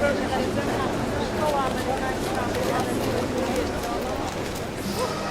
Thank you.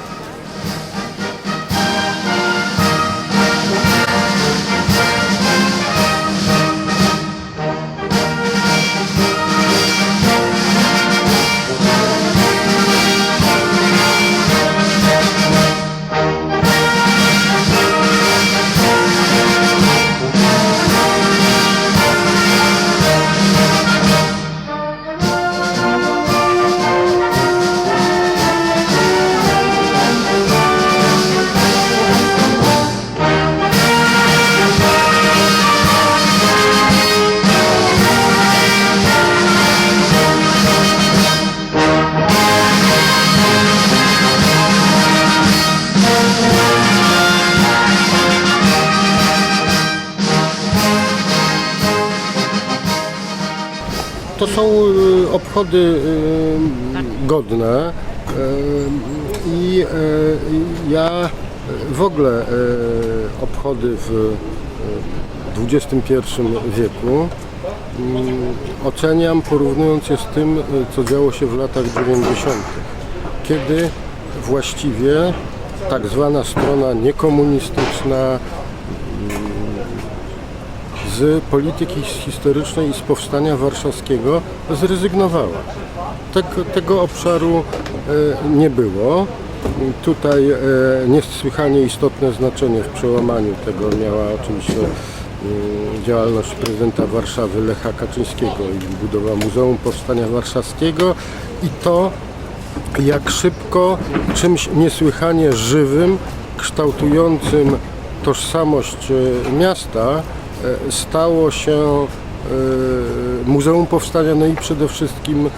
Obchody godne y, i ja w ogóle y, obchody w XXI wieku y, oceniam porównując je z tym, co działo się w latach 90., kiedy właściwie tak zwana strona niekomunistyczna z polityki historycznej i z powstania warszawskiego zrezygnowała. Tego, tego obszaru e, nie było. Tutaj e, niesłychanie istotne znaczenie w przełamaniu tego miała oczywiście mm, działalność prezydenta Warszawy Lecha Kaczyńskiego i budowa Muzeum Powstania Warszawskiego i to, jak szybko czymś niesłychanie żywym, kształtującym tożsamość e, miasta e, stało się e, Muzeum Powstania, no i przede wszystkim, e,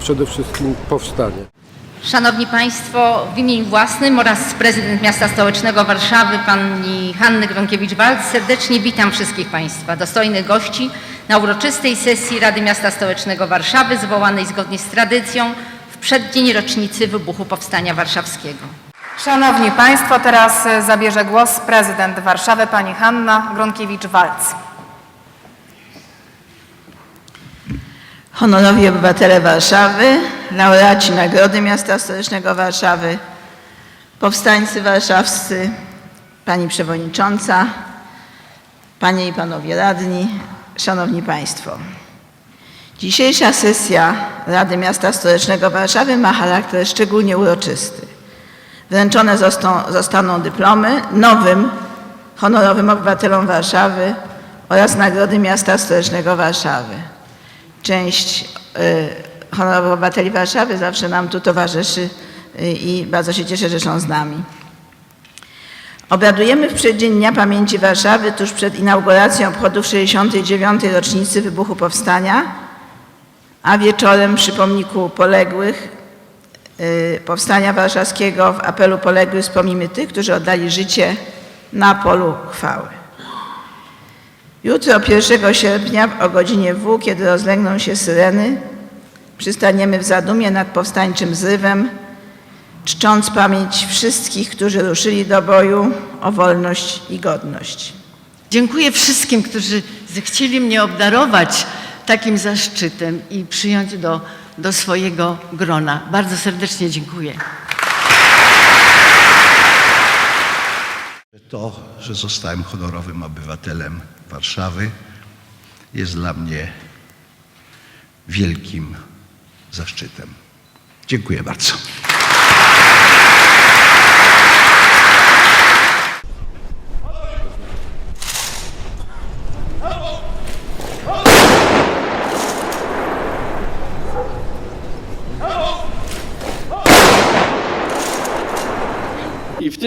przede wszystkim powstanie. Szanowni Państwo, w imieniu własnym oraz prezydent miasta stołecznego Warszawy, pani Hanny Gronkiewicz-Walc, serdecznie witam wszystkich Państwa, dostojnych gości na uroczystej sesji Rady Miasta Stołecznego Warszawy, zwołanej zgodnie z tradycją w przeddzień rocznicy wybuchu Powstania Warszawskiego. Szanowni Państwo, teraz e, zabierze głos prezydent Warszawy, pani Hanna Gronkiewicz-Walc. Honorowi obywatele Warszawy, laureaci Nagrody Miasta Stołecznego Warszawy, powstańcy warszawscy, Pani Przewodnicząca, Panie i Panowie Radni, Szanowni Państwo. Dzisiejsza sesja Rady Miasta Stołecznego Warszawy ma charakter szczególnie uroczysty. Wręczone zostaną, zostaną dyplomy nowym honorowym obywatelom Warszawy oraz Nagrody Miasta Stołecznego Warszawy. Część y, honorowych obywateli Warszawy zawsze nam tu towarzyszy y, i bardzo się cieszę, że są z nami. Obradujemy w przeddzień Dnia Pamięci Warszawy tuż przed inauguracją obchodów 69. rocznicy wybuchu Powstania, a wieczorem przy pomniku poległych Powstania Warszawskiego w apelu poległych wspomnimy tych, którzy oddali życie na polu chwały. Jutro, 1 sierpnia o godzinie W, kiedy rozlegną się syreny, przystaniemy w zadumie nad powstańczym zrywem, czcząc pamięć wszystkich, którzy ruszyli do boju o wolność i godność. Dziękuję wszystkim, którzy zechcieli mnie obdarować takim zaszczytem i przyjąć do, do swojego grona. Bardzo serdecznie dziękuję. To, że zostałem honorowym obywatelem Warszawy, jest dla mnie wielkim zaszczytem. Dziękuję bardzo.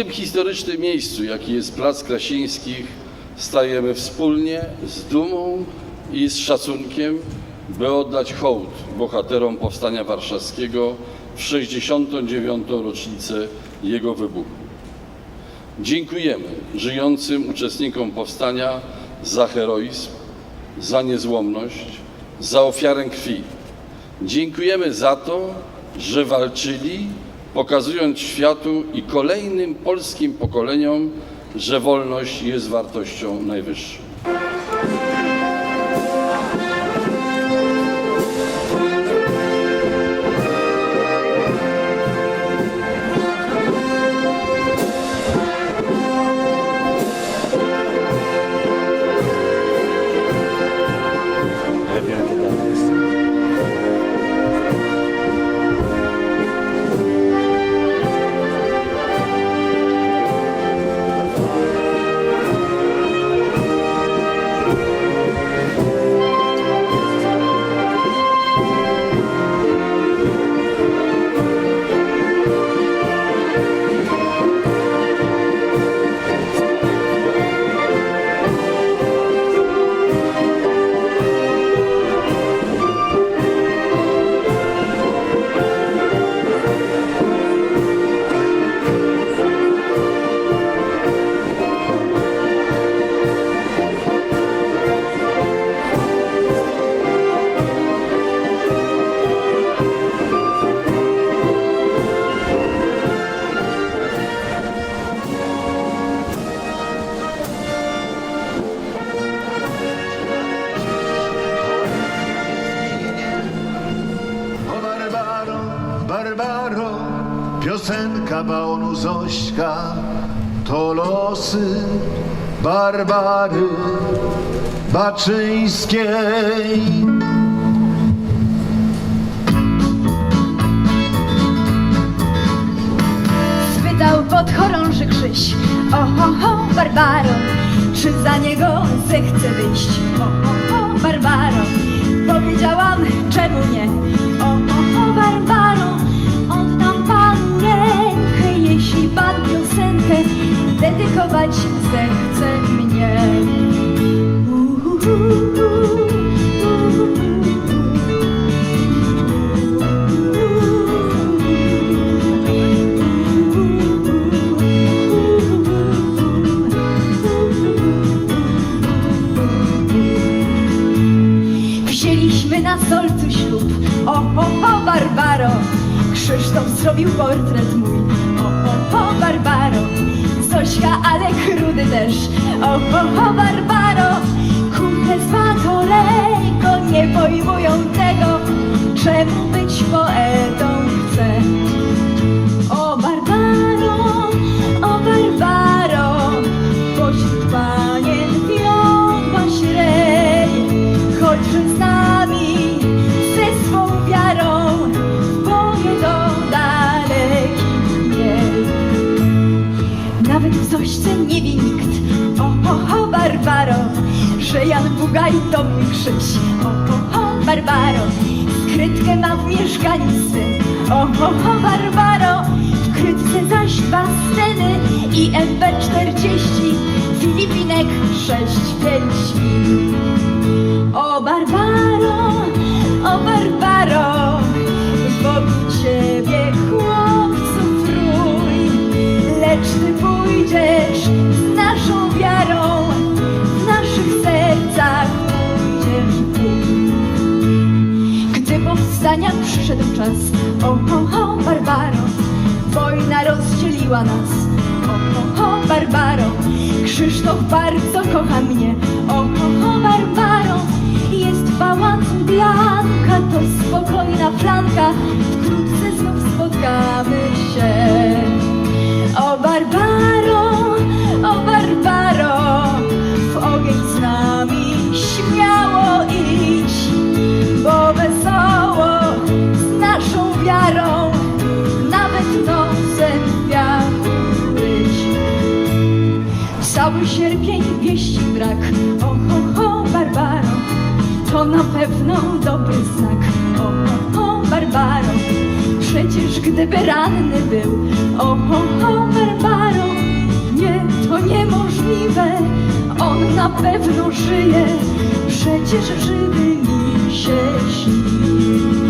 Tym historycznym miejscu, jaki jest Plac Krasińskich, stajemy wspólnie z dumą i z szacunkiem, by oddać hołd bohaterom Powstania Warszawskiego w 69. rocznicę jego wybuchu. Dziękujemy żyjącym uczestnikom powstania za heroizm, za niezłomność, za ofiarę krwi. Dziękujemy za to, że walczyli, pokazując światu i kolejnym polskim pokoleniom, że wolność jest wartością najwyższą. Barbary Baczyńskiej. Spytał podchorąży Krzyś. Oho, ho, Barbaro Czy za niego zechce wyjść? Oho, ho, Barbaro Powiedziałam, czemu nie? Oho, ho, Barbaro Oddam panu rękę Jeśli pan piosenkę Dedykować zechce mnie. Wzięliśmy na stolcu ślub O, o, o, Barbaro! Krzysztof zrobił portret mój. O, o, o, Barbaro Ale krudy też. O, o, o, Barbaro Kumple z Matolego Nie pojmują tego Czemu być poetą że Jan Bugaj to mój Krzyś, o, o, o, Barbaro, skrytkę ma w mieszkaniu swym, o, o, o, Barbaro, w krytce zaś dwa sceny i MP40, Filipinek sześć pięć. O Barbaro, o Barbaro, wokół ciebie chłopców rój, lecz ty pójdziesz przyszedł czas, o, o, o, Barbaro, wojna rozdzieliła nas, o, o, o, Barbaro, Krzysztof bardzo kocha mnie, o, o, o, Barbaro, jest w pałacu Blanka, to spokojna flanka, wkrótce znów spotkamy się. O, Barbaro, to na pewno dobry znak, o ho ho Barbaro, przecież gdyby ranny był, o ho ho Barbaro, nie, to niemożliwe, on na pewno żyje, przecież żywy mi się śni.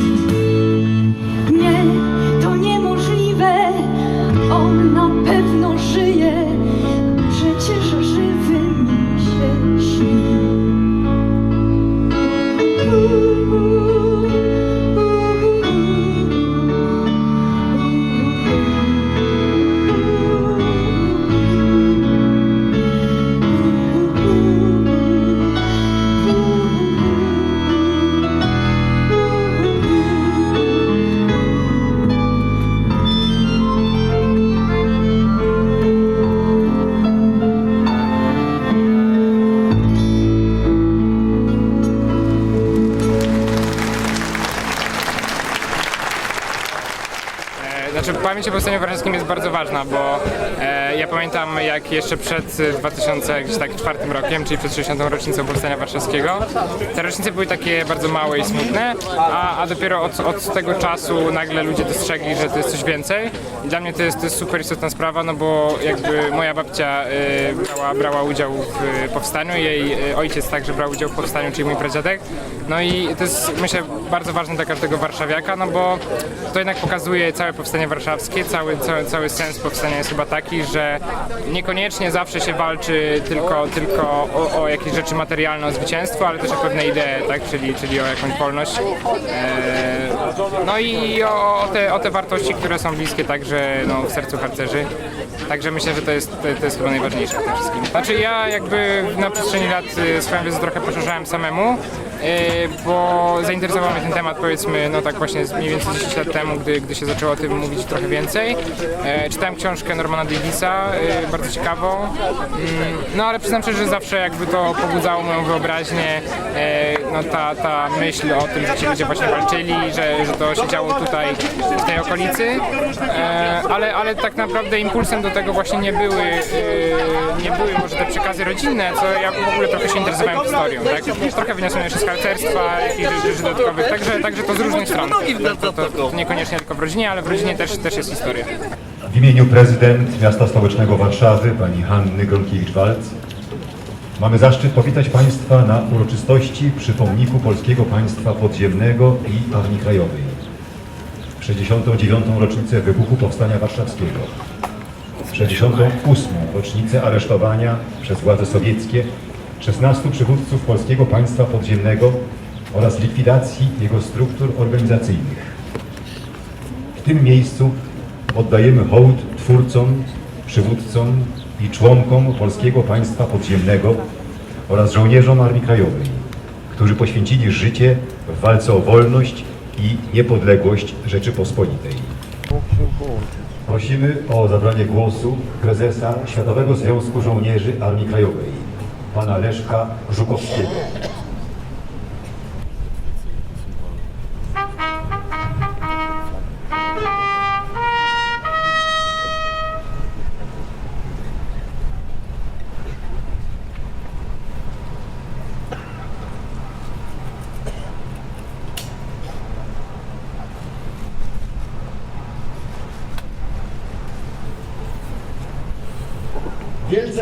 E, Znaczy pamięć o Powstaniu Warszawskim jest bardzo ważna, bo ja pamiętam jak jeszcze przed e, 2004 rokiem, czyli przed 60. rocznicą Powstania Warszawskiego, te rocznice były takie bardzo małe i smutne, a, a dopiero od, od tego czasu nagle ludzie dostrzegli, że to jest coś więcej i dla mnie to jest, to jest super istotna sprawa, no bo jakby moja babcia e, brała, brała udział w e, powstaniu, jej e, ojciec także brał udział w powstaniu, czyli mój pradziadek, no i to jest myślę bardzo ważne dla każdego warszawiaka, no bo to jednak pokazuje całe powstanie warszawskie, cały, cały, cały sens powstania jest chyba taki, że niekoniecznie zawsze się walczy tylko, tylko o, o jakieś rzeczy materialne, o zwycięstwo, ale też o pewne idee, tak? czyli, czyli o jakąś wolność. E, no i o, o, te, o te wartości, które są bliskie także no, w sercu harcerzy. Także myślę, że to jest, to, jest chyba najważniejsze w tym wszystkim. Znaczy ja jakby na przestrzeni lat y, swoją wiedzę trochę poszerzałem samemu, bo zainteresował mnie ten temat powiedzmy, no tak właśnie mniej więcej 10 lat temu, gdy, gdy się zaczęło o tym mówić trochę więcej. E, czytałem książkę Normana Davisa, e, bardzo ciekawą, Mm, no ale przyznam szczerze, że zawsze jakby to pobudzało moją wyobraźnię, e, no ta, ta myśl o tym, że ci ludzie właśnie walczyli, że, że to się działo tutaj w tej okolicy, e, ale, ale tak naprawdę impulsem do tego właśnie nie były, e, nie były może te przekazy rodzinne, co ja w ogóle trochę się interesowałem historią, tak? Trochę wyniosłem jeszcze z harcerstwa, jakichś rzeczy dodatkowych, także, także to z różnych stron. To, to, niekoniecznie tylko w rodzinie, ale w rodzinie też, też jest historia. W imieniu prezydent miasta stołecznego Warszawy, pani Hanny Gronkiewicz-Walc, mamy zaszczyt powitać Państwa na uroczystości przy pomniku Polskiego Państwa Podziemnego i Armii Krajowej. W 69. rocznicę wybuchu Powstania Warszawskiego. W 68. rocznicę aresztowania przez władze sowieckie 16 przywódców Polskiego Państwa Podziemnego oraz likwidacji jego struktur organizacyjnych. W tym miejscu oddajemy hołd twórcom, przywódcom i członkom Polskiego Państwa Podziemnego oraz żołnierzom Armii Krajowej, którzy poświęcili życie w walce o wolność i niepodległość Rzeczypospolitej. Prosimy o zabranie głosu prezesa Światowego Związku Żołnierzy Armii Krajowej, pana Leszka Żukowskiego.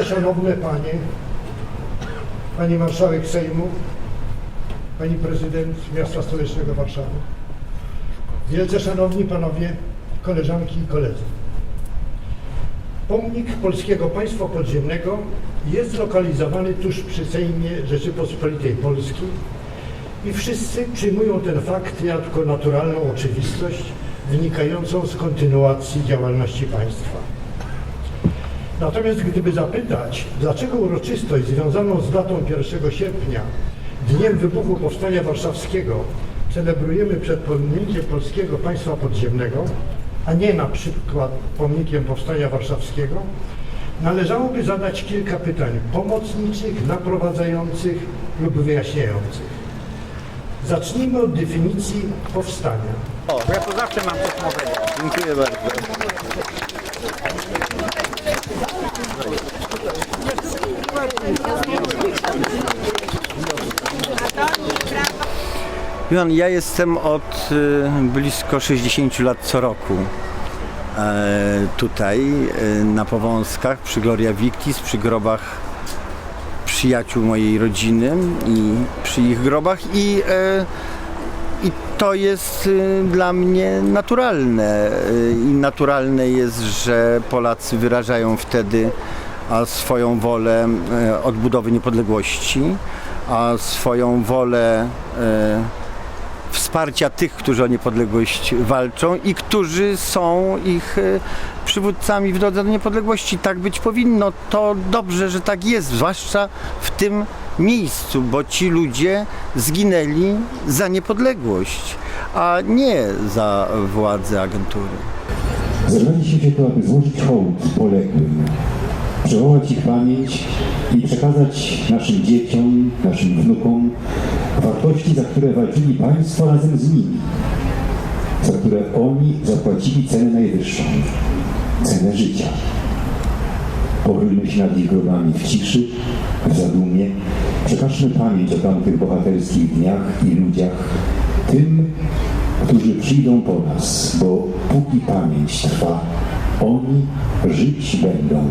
Szanowne Panie, Pani Marszałek Sejmu, Pani Prezydent Miasta Stołecznego Warszawy, Wielce Szanowni Panowie, Koleżanki i Koledzy. Pomnik Polskiego Państwa Podziemnego jest zlokalizowany tuż przy Sejmie Rzeczypospolitej Polskiej i wszyscy przyjmują ten fakt jako naturalną oczywistość wynikającą z kontynuacji działalności państwa. Natomiast gdyby zapytać, dlaczego uroczystość związaną z datą 1 sierpnia, dniem wybuchu Powstania Warszawskiego, celebrujemy przed pomnikiem Polskiego Państwa Podziemnego, a nie na przykład pomnikiem Powstania Warszawskiego, należałoby zadać kilka pytań pomocniczych, naprowadzających lub wyjaśniających. Zacznijmy od definicji powstania. O, ja to zawsze mam coś nowego. Dziękuję bardzo. Pan, ja jestem od y, blisko 60 lat co roku e, tutaj e, na Powązkach przy Gloria Victis, przy grobach przyjaciół mojej rodziny i przy ich grobach i, e, i to jest y, dla mnie naturalne. Y, i naturalne jest, że Polacy wyrażają wtedy swoją wolę odbudowy niepodległości, a swoją wolę wsparcia tych, którzy o niepodległość walczą i którzy są ich e, przywódcami w drodze do niepodległości. Tak być powinno. To dobrze, że tak jest, zwłaszcza w tym miejscu, bo ci ludzie zginęli za niepodległość, a nie za władzę agentury. Zebraliśmy się tu, aby złożyć hołd poległym, przywołać ich pamięć i przekazać naszym dzieciom, naszym wnukom wartości, za które walczyli Państwo razem z nimi, za które oni zapłacili cenę najwyższą, cenę życia. Pochylmy się nad ich grobami w ciszy, w zadumie, przekażmy pamięć o tamtych bohaterskich dniach i ludziach tym, którzy przyjdą po nas, bo póki pamięć trwa, oni żyć będą.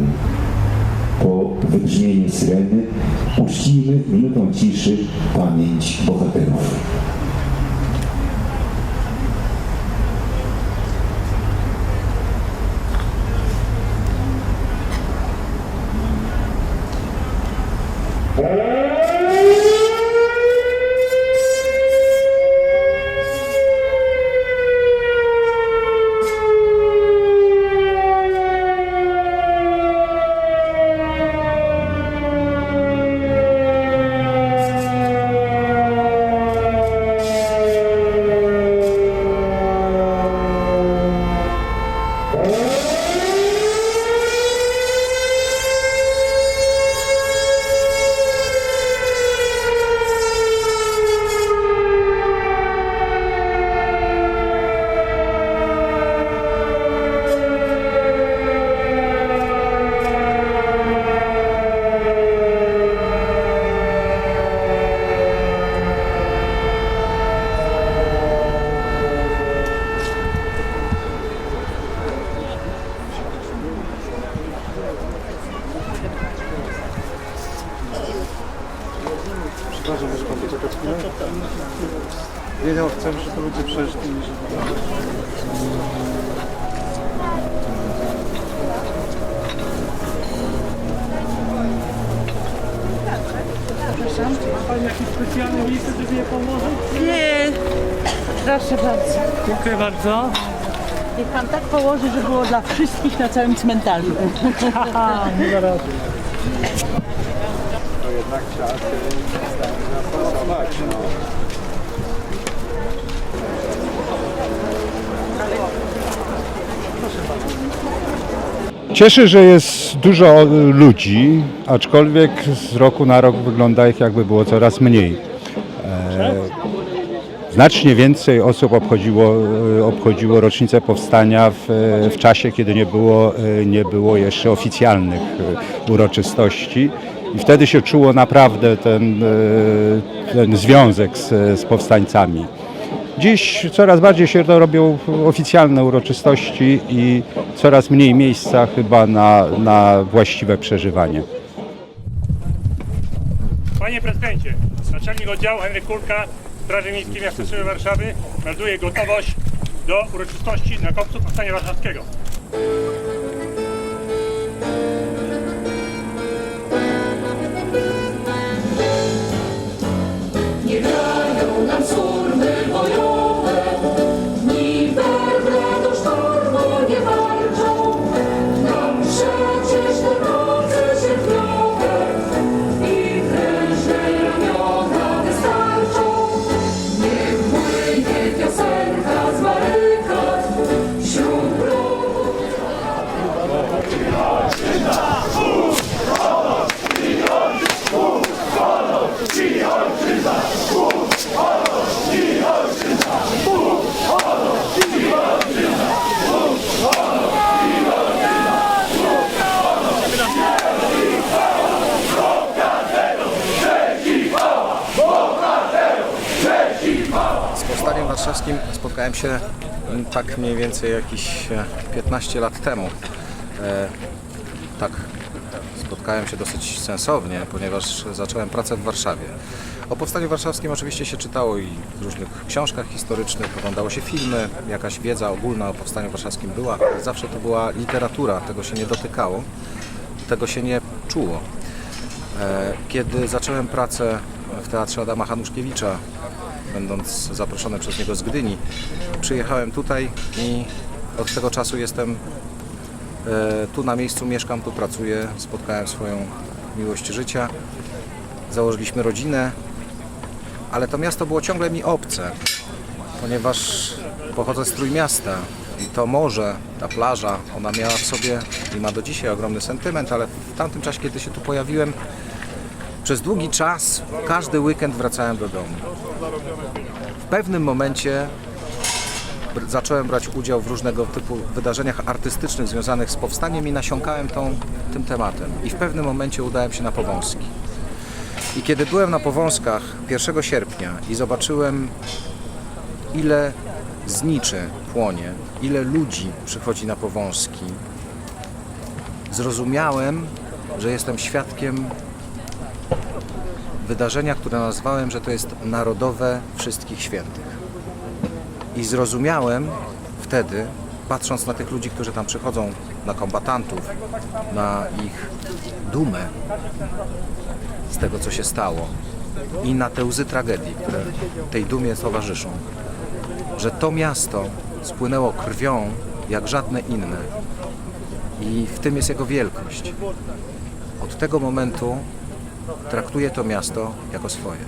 Po wybrzmieniu syreny uczcijmy minutą ciszy pamięć bohaterów. Wiedział, chcę, że to będzie przejść tymi Przepraszam, czy ma Pani jakieś specjalne miejsce, żeby je pomoże? Nie, proszę bardzo. Dziękuję bardzo. Niech pan tak położy, że było dla wszystkich na całym cmentarzu. Haha, nie da rady. To jednak trzeba się zastosować. No. Cieszy, że jest dużo ludzi, aczkolwiek z roku na rok wygląda ich jakby było coraz mniej. E, Znacznie więcej osób obchodziło, e, obchodziło rocznicę powstania w, w czasie, kiedy nie było, e, nie było jeszcze oficjalnych e, uroczystości. I wtedy się czuło naprawdę ten, e, ten związek z, z powstańcami. Dziś coraz bardziej się to robią oficjalne uroczystości i coraz mniej miejsca chyba na, na właściwe przeżywanie. Panie prezydencie, naczelnik oddziału Henryk Kulka, Straży Miejskiej Miasta Warszawy melduje gotowość do uroczystości na kopcu Powstania Warszawskiego. Się tak mniej więcej jakieś e, 15 lat temu. E, tak, spotkałem się dosyć sensownie, ponieważ zacząłem pracę w Warszawie. O Powstaniu Warszawskim oczywiście się czytało i w różnych książkach historycznych, oglądało się filmy, jakaś wiedza ogólna o Powstaniu Warszawskim była, ale zawsze to była literatura, tego się nie dotykało, tego się nie czuło. E, Kiedy zacząłem pracę w Teatrze Adama Hanuszkiewicza, będąc zaproszony przez niego z Gdyni, przyjechałem tutaj i od tego czasu jestem e, tu na miejscu, mieszkam, tu pracuję, spotkałem swoją miłość życia, założyliśmy rodzinę, ale to miasto było ciągle mi obce, ponieważ pochodzę z Trójmiasta i to morze, ta plaża, ona miała w sobie i ma do dzisiaj ogromny sentyment, ale w tamtym czasie, kiedy się tu pojawiłem, przez długi czas, każdy weekend wracałem do domu. W pewnym momencie zacząłem brać udział w różnego typu wydarzeniach artystycznych związanych z powstaniem i nasiąkałem tą, tym tematem. I w pewnym momencie udałem się na Powązki. I kiedy byłem na Powązkach 1 sierpnia i zobaczyłem ile zniczy płonie, ile ludzi przychodzi na Powązki, zrozumiałem, że jestem świadkiem wydarzenia, które nazwałem, że to jest narodowe wszystkich świętych. I zrozumiałem wtedy, patrząc na tych ludzi, którzy tam przychodzą, na kombatantów, na ich dumę z tego, co się stało i na te łzy tragedii, które tej dumie towarzyszą, że to miasto spłynęło krwią jak żadne inne i w tym jest jego wielkość. Od tego momentu traktuję to miasto jako swoje.